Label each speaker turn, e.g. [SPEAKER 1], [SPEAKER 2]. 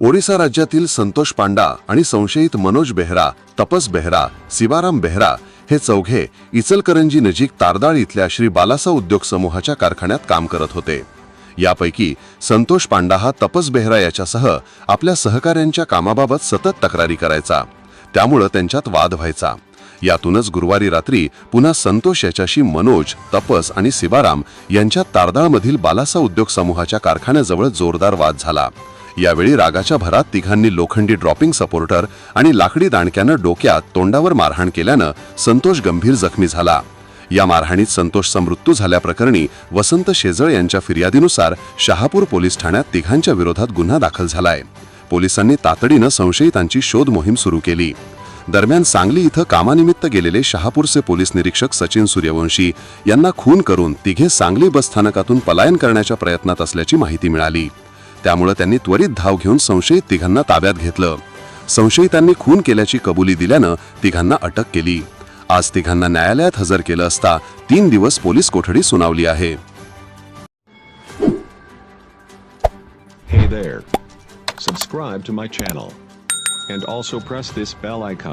[SPEAKER 1] ओरिसा राज्यातील संतोष पांडा आणि संशयित मनोज बेहरा तपस बेहरा शिवाराम बेहरा हे चौघे इचलकरंजी नजीक तारदाळ इथल्या श्री बालासा उद्योग समूहाच्या कारखान्यात काम करत होते. यापैकी संतोष पांडा हा तपस बेहरा याच्यासह आपल्या सहकाऱ्यांच्या कामाबाबत सतत तक्रारी करायचा. त्यामुळं त्यांच्यात वाद व्हायचा. यातूनच गुरुवारी रात्री पुन्हा संतोष याच्याशी मनोज तपस आणि शिवाराम यांच्या तारदाळमधील बालासा उद्योग समूहाच्या कारखान्याजवळ जोरदार वाद झाला. यावेळी रागाच्या भरात तिघांनी लोखंडी ड्रॉपिंग सपोर्टर आणि लाकडी दांडक्यानं डोक्यात तोंडावर मारहाण केल्यानं संतोष गंभीर जखमी झाला. या मारहाणीत संतोषचा मृत्यू झाल्याप्रकरणी वसंत शेजळ यांच्या फिर्यादीनुसार शहापूर पोलीस ठाण्यात तिघांच्या विरोधात गुन्हा दाखल झालाय. पोलिसांनी तातडीनं संशयितांची शोध मोहीम सुरू केली. दरम्यान सांगली इथं कामानिमित्त गेलेले शहापूरचे पोलीस निरीक्षक सचिन सूर्यवंशी यांना खून करून तिघे सांगली बसस्थानकातून पलायन करण्याच्या प्रयत्नात असल्याची माहिती मिळाली. त्यामुळे त्यांनी त्वरित धाव घेऊन संशयित तिघांना ताब्यात घेतलं संशयितांनी खून केल्याची कबुली दिल्यानं तिघांना अटक केली आज तिघांना न्यायालयात हजर केलं असता तीन दिवस पोलीस कोठडी सुनावली आहे
[SPEAKER 2] Hey there. Subscribe to my channel. And also press this bell icon.